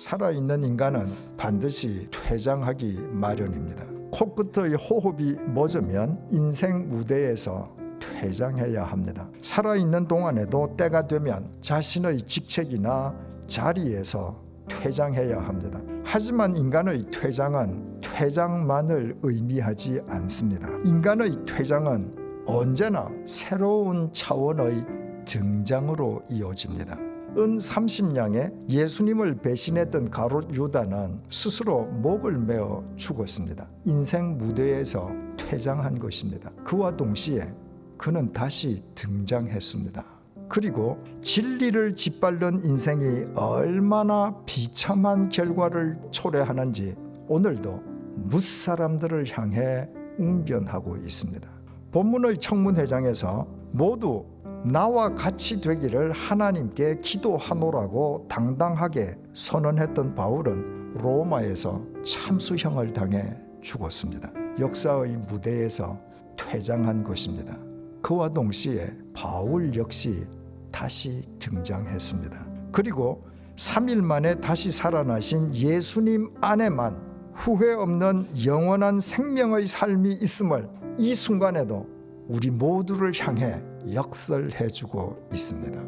살아있는 인간은 반드시 퇴장하기 마련입니다. 코끝의 호흡이 멎으면 인생 무대에서 퇴장해야 합니다. 살아있는 동안에도 때가 되면 자신의 직책이나 자리에서 퇴장해야 합니다. 하지만 인간의 퇴장은 퇴장만을 의미하지 않습니다. 인간의 퇴장은 언제나 새로운 차원의 등장으로 이어집니다. 은 30냥에 예수님을 배신했던 가롯 유다는 스스로 목을 메어 죽었습니다. 인생 무대에서 퇴장한 것입니다. 그와 동시에 그는 다시 등장했습니다. 그리고 진리를 짓밟는 인생이 얼마나 비참한 결과를 초래하는지 오늘도 무사람들을 향해 웅변하고 있습니다. 본문의 청문회장에서 모두 나와 같이 되기를 하나님께 기도하노라고 당당하게 선언했던 바울은 로마에서 참수형을 당해 죽었습니다. 역사의 무대에서 퇴장한 것입니다. 그와 동시에 바울 역시 다시 등장했습니다. 그리고 3일 만에 다시 살아나신 예수님 안에만 후회 없는 영원한 생명의 삶이 있음을 이 순간에도 우리 모두를 향해 역설해 주고 있습니다.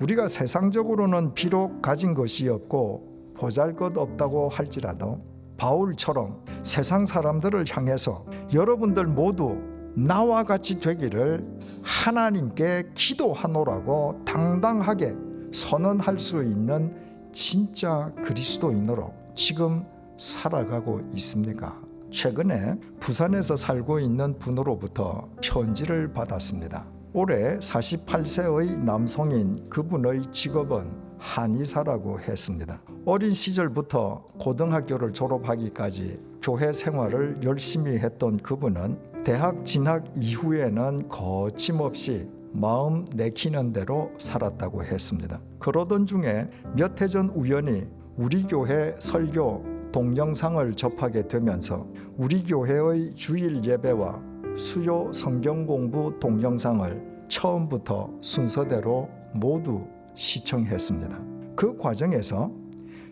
우리가 세상적으로는 비록 가진 것이 없고 보잘 것 없다고 할지라도 바울처럼 세상 사람들을 향해서 여러분들 모두 나와 같이 되기를 하나님께 기도하노라고 당당하게 선언할 수 있는 진짜 그리스도인으로 지금 살아가고 있습니까? 최근에 부산에서 살고 있는 분으로부터 편지를 받았습니다. 올해 48세의 남성인 그분의 직업은 한의사라고 했습니다. 어린 시절부터 고등학교를 졸업하기까지 교회 생활을 열심히 했던 그분은 대학 진학 이후에는 거침없이 마음 내키는 대로 살았다고 했습니다. 그러던 중에 몇 해 전 우연히 우리 교회 설교 동영상을 접하게 되면서 우리 교회의 주일 예배와 수요 성경 공부 동영상을 처음부터 순서대로 모두 시청했습니다. 그 과정에서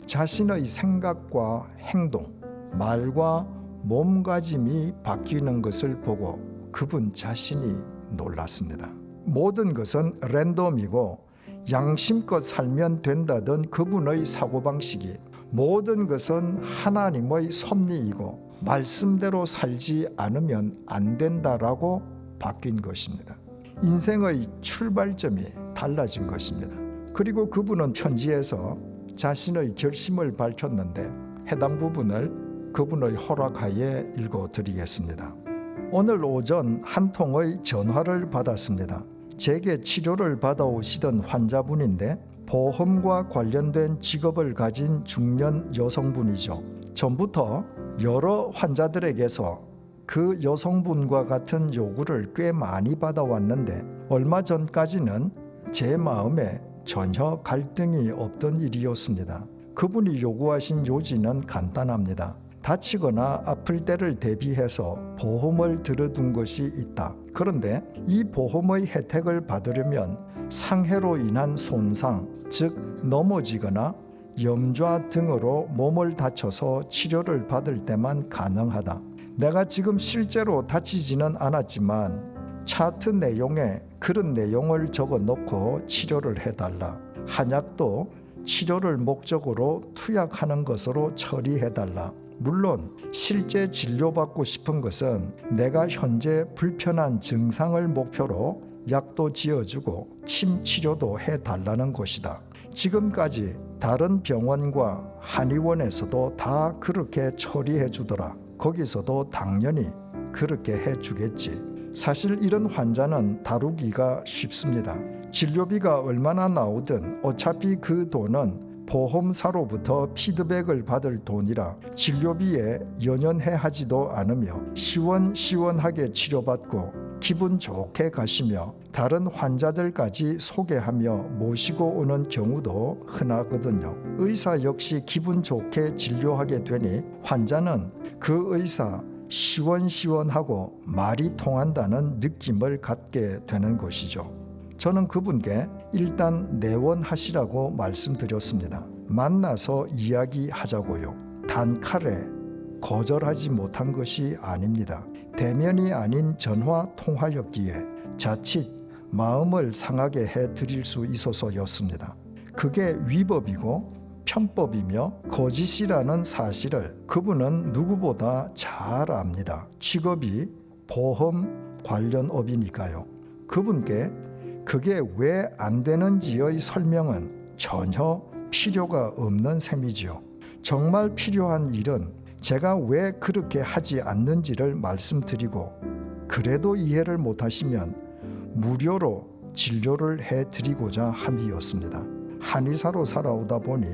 자신의 생각과 행동, 말과 몸가짐이 바뀌는 것을 보고 그분 자신이 놀랐습니다. 모든 것은 랜덤이고 양심껏 살면 된다던 그분의 사고방식이 모든 것은 하나님의 섭리이고 말씀대로 살지 않으면 안 된다라고 바뀐 것입니다. 인생의 출발점이 달라진 것입니다. 그리고 그분은 편지에서 자신의 결심을 밝혔는데 해당 부분을 그분의 허락하에 읽어 드리겠습니다. 오늘 오전 한 통의 전화를 받았습니다. 제게 치료를 받아오시던 환자분인데 보험과 관련된 직업을 가진 중년 여성분이죠. 전부터 여러 환자들에게서 그 여성분과 같은 요구를 꽤 많이 받아왔는데 얼마 전까지는 제 마음에 전혀 갈등이 없던 일이었습니다. 그분이 요구하신 요지는 간단합니다. 다치거나 아플 때를 대비해서 보험을 들어둔 것이 있다. 그런데 이 보험의 혜택을 받으려면 상해로 인한 손상, 즉 넘어지거나 염좌 등으로 몸을 다쳐서 치료를 받을 때만 가능하다. 내가 지금 실제로 다치지는 않았지만 차트 내용에 그런 내용을 적어 놓고 치료를 해달라. 한약도 치료를 목적으로 투약하는 것으로 처리해달라. 물론 실제 진료받고 싶은 것은 내가 현재 불편한 증상을 목표로 약도 지어주고 침 치료도 해달라는 것이다. 지금까지 다른 병원과 한의원에서도 다 그렇게 처리해 주더라. 거기서도 당연히 그렇게 해 주겠지. 사실 이런 환자는 다루기가 쉽습니다. 진료비가 얼마나 나오든 어차피 그 돈은 보험사로부터 피드백을 받을 돈이라 진료비에 연연해 하지도 않으며 시원시원하게 치료받고 기분 좋게 가시며 다른 환자들까지 소개하며 모시고 오는 경우도 흔하거든요. 의사 역시 기분 좋게 진료하게 되니 환자는 그 의사 시원시원하고 말이 통한다는 느낌을 갖게 되는 것이죠. 저는 그분께 일단 내원하시라고 말씀드렸습니다. 만나서 이야기하자고요. 단칼에 거절하지 못한 것이 아닙니다. 대면이 아닌 전화 통화였기에 자칫 마음을 상하게 해 드릴 수 있어서였습니다. 그게 위법이고 편법이며 거짓이라는 사실을 그분은 누구보다 잘 압니다. 직업이 보험 관련 업이니까요. 그분께 그게 왜 안 되는지의 설명은 전혀 필요가 없는 셈이지요. 정말 필요한 일은 제가 왜 그렇게 하지 않는지를 말씀드리고 그래도 이해를 못하시면 무료로 진료를 해드리고자 함이었습니다. 한의사로 살아오다 보니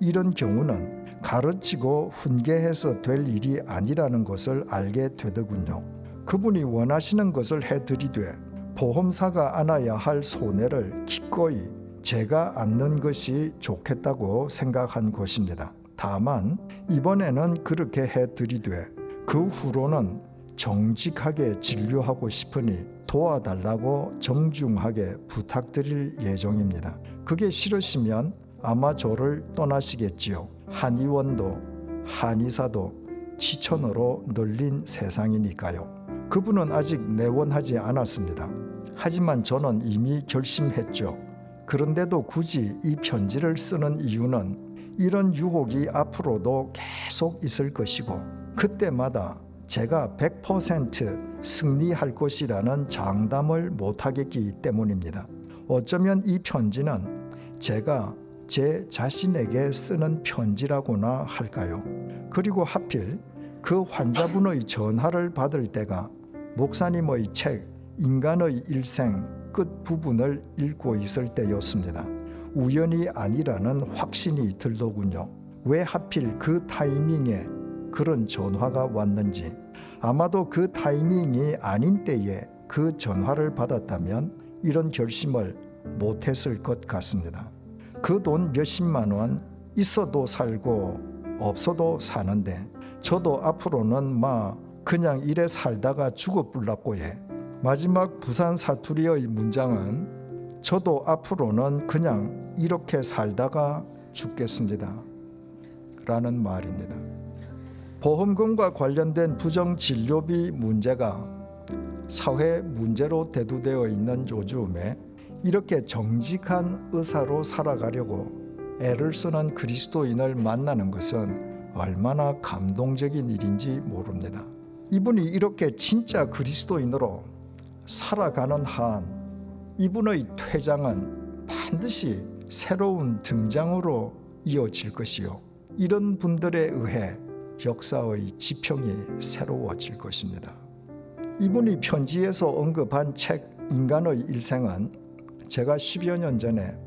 이런 경우는 가르치고 훈계해서 될 일이 아니라는 것을 알게 되더군요. 그분이 원하시는 것을 해드리되 보험사가 안아야 할 손해를 기꺼이 제가 안는 것이 좋겠다고 생각한 것입니다. 다만 이번에는 그렇게 해드리되 그 후로는 정직하게 진료하고 싶으니 도와달라고 정중하게 부탁드릴 예정입니다. 그게 싫으시면 아마 저를 떠나시겠지요. 한의원도 한의사도 지천으로 널린 세상이니까요. 그분은 아직 내원하지 않았습니다. 하지만 저는 이미 결심했죠. 그런데도 굳이 이 편지를 쓰는 이유는 이런 유혹이 앞으로도 계속 있을 것이고 그때마다 제가 100% 승리할 것이라는 장담을 못하겠기 때문입니다. 어쩌면 이 편지는 제가 제 자신에게 쓰는 편지라고나 할까요? 그리고 하필 그 환자분의 전화를 받을 때가 목사님의 책 인간의 일생 끝 부분을 읽고 있을 때였습니다. 우연이 아니라는 확신이 들더군요. 왜 하필 그 타이밍에 그런 전화가 왔는지 아마도 그 타이밍이 아닌 때에 그 전화를 받았다면 이런 결심을 못했을 것 같습니다. 그 돈 몇십만 원 있어도 살고 없어도 사는데 저도 앞으로는 마 그냥 이래 살다가 죽어불라고 해. 마지막 부산 사투리의 문장은 저도 앞으로는 그냥 이렇게 살다가 죽겠습니다. 라는 말입니다. 보험금과 관련된 부정 진료비 문제가 사회 문제로 대두되어 있는 요즘에 이렇게 정직한 의사로 살아가려고 애를 쓰는 그리스도인을 만나는 것은 얼마나 감동적인 일인지 모릅니다. 이분이 이렇게 진짜 그리스도인으로 살아가는 한 이분의 퇴장은 반드시 새로운 등장으로 이어질 것이요. 이런 분들에 의해 역사의 지평이 새로워질 것입니다. 이분이 편지에서 언급한 책 인간의 일생은 제가 10여 년 전에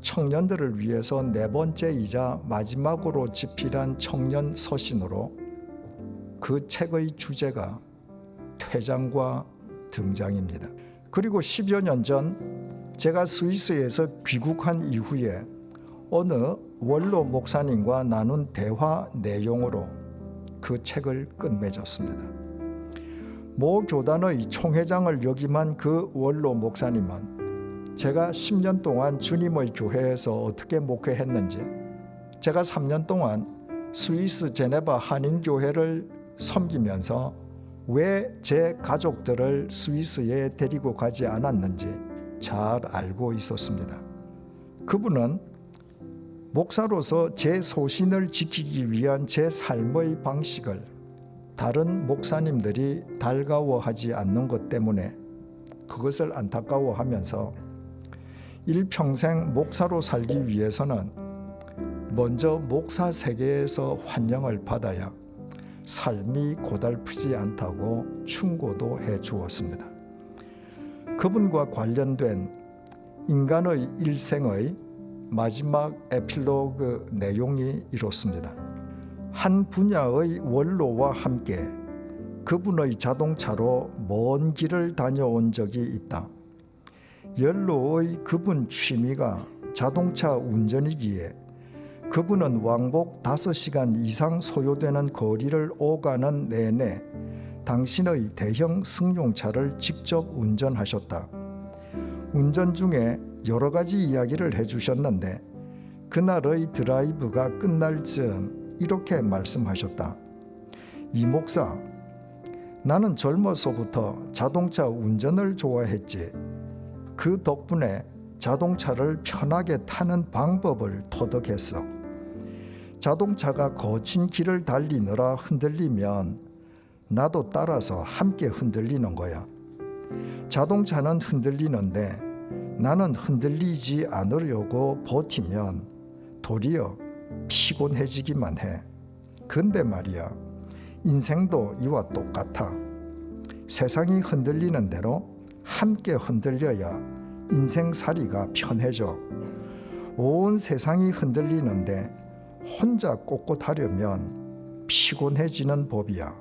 청년들을 위해서 네 번째이자 마지막으로 집필한 청년 서신으로 그 책의 주제가 퇴장과 등장입니다. 그리고 10여 년 전 제가 스위스에서 귀국한 이후에 어느 원로 목사님과 나눈 대화 내용으로 그 책을 끝맺었습니다. 모 교단의 총회장을 역임한 그 원로 목사님은 제가 10년 동안 주님의 교회에서 어떻게 목회했는지 제가 3년 동안 스위스 제네바 한인교회를 섬기면서 왜 제 가족들을 스위스에 데리고 가지 않았는지 잘 알고 있었습니다. 그분은 목사로서 제 소신을 지키기 위한 제 삶의 방식을 다른 목사님들이 달가워하지 않는 것 때문에 그것을 안타까워하면서 일평생 목사로 살기 위해서는 먼저 목사 세계에서 환영을 받아야 삶이 고달프지 않다고 충고도 해 주었습니다. 그분과 관련된 인간의 일생의 마지막 에필로그 내용이 이렇습니다. 한 분야의 원로와 함께 그분의 자동차로 먼 길을 다녀온 적이 있다. 연로의 그분 취미가 자동차 운전이기에 그분은 왕복 5시간 이상 소요되는 거리를 오가는 내내 당신의 대형 승용차를 직접 운전하셨다. 운전 중에 여러 가지 이야기를 해주셨는데 그날의 드라이브가 끝날 즈음 이렇게 말씀하셨다. 이 목사, 나는 젊어서부터 자동차 운전을 좋아했지. 그 덕분에 자동차를 편하게 타는 방법을 터득했어. 자동차가 거친 길을 달리느라 흔들리면 나도 따라서 함께 흔들리는 거야. 자동차는 흔들리는데 나는 흔들리지 않으려고 버티면 도리어 피곤해지기만 해. 근데 말이야, 인생도 이와 똑같아. 세상이 흔들리는 대로 함께 흔들려야 인생살이가 편해져. 온 세상이 흔들리는데 혼자 꼿꼿하려면 피곤해지는 법이야.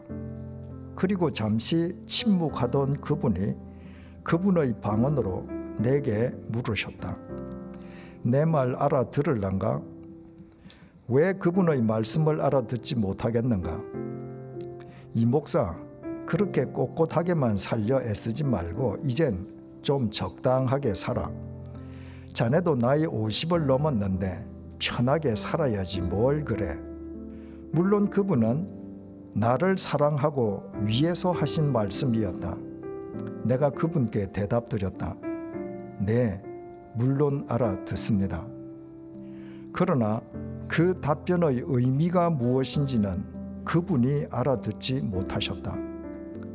그리고 잠시 침묵하던 그분이 그분의 방언으로 내게 물으셨다. 내 말 알아들을란가? 왜 그분의 말씀을 알아듣지 못하겠는가? 이 목사 그렇게 꼿꼿하게만 살려 애쓰지 말고 이젠 좀 적당하게 살아. 자네도 나이 50을 넘었는데 편하게 살아야지 뭘 그래. 물론 그분은 나를 사랑하고 위해서 하신 말씀이었다. 내가 그분께 대답드렸다. 네, 물론 알아듣습니다. 그러나 그 답변의 의미가 무엇인지는 그분이 알아듣지 못하셨다.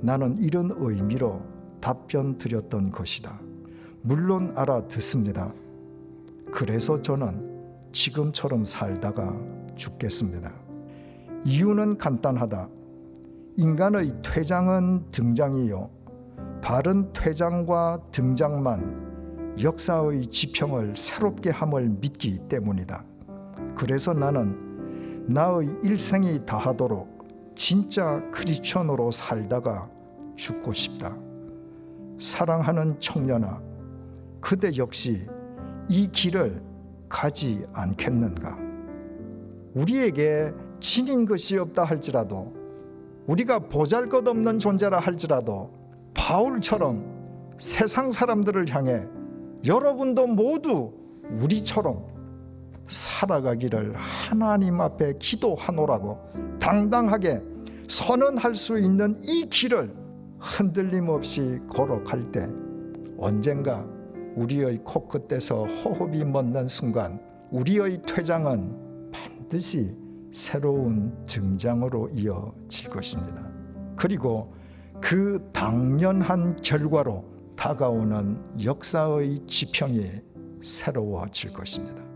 나는 이런 의미로 답변 드렸던 것이다. 물론 알아듣습니다. 그래서 저는 지금처럼 살다가 죽겠습니다. 이유는 간단하다. 인간의 퇴장은 등장이요. 바른 퇴장과 등장만 역사의 지평을 새롭게 함을 믿기 때문이다. 그래서 나는 나의 일생이 다하도록 진짜 크리스천으로 살다가 죽고 싶다. 사랑하는 청년아, 그대 역시 이 길을 가지 않겠는가? 우리에게 지닌 것이 없다 할지라도 우리가 보잘 것 없는 존재라 할지라도 바울처럼 세상 사람들을 향해 여러분도 모두 우리처럼 살아가기를 하나님 앞에 기도하노라고 당당하게 선언할 수 있는 이 길을 흔들림 없이 걸어갈 때 언젠가 우리의 코끝에서 호흡이 멎는 순간 우리의 퇴장은 반드시 새로운 증장으로 이어질 것입니다. 그리고 그 당연한 결과로 다가오는 역사의 지평이 새로워질 것입니다.